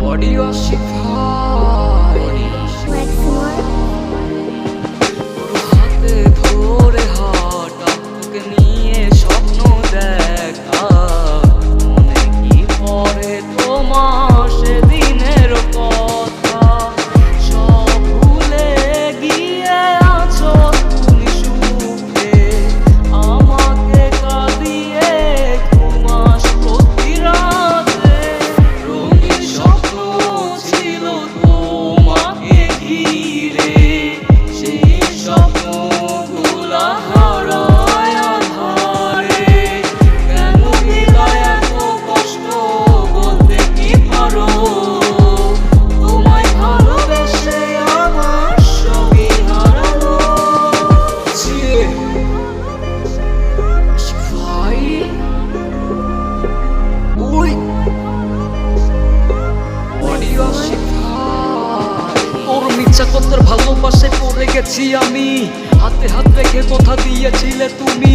What do you all shit? মিথ্যা কথার ভালোবাসে পড়ে গেছি আমি। হাতে হাত রেখে কথা দিয়েছিলে তুমি।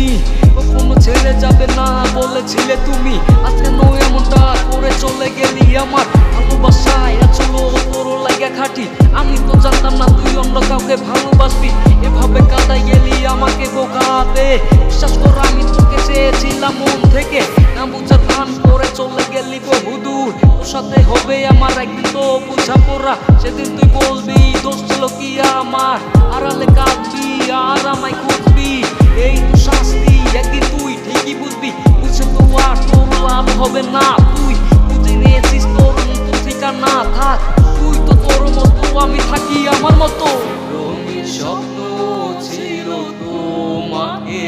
কখনো ছেড়ে যাবে না বলেছিলে তুমি। আজকে নয় এমনটা করে চলে গেলি আমার। ভালোবাসায় চলো তোর লাগে খাটি। আমি তো জানতাম না তুই অন্য কাউকে ভালোবাসবি। এভাবে কাদাই গেলি আমাকে বোকাতে বিশ্বাস কর, আমি তোকে চেয়েছিলাম মন থেকে। না বুঝার ভান করে চলে গেলি বহুদূর। সাথে হবে আমার একদিন তো বুঝা পড়া। সেদিন তুই বলবি, দোষ ছিল কি আমার? আড়ালে কাঁদবি, আর আমায় খুঁজবি। এই তো শাস্তি একদিন তুই, ঠিকই বুঝবি। বুঝে তো আর তোর লাভ হবে না তুই। বুঝে নিয়েছিস তোর মতো ঠিকানা, থাক। তুই তো তোর মতো, আমি থাকি আমার মতো। স্বপ্ন ছিল তোমাকে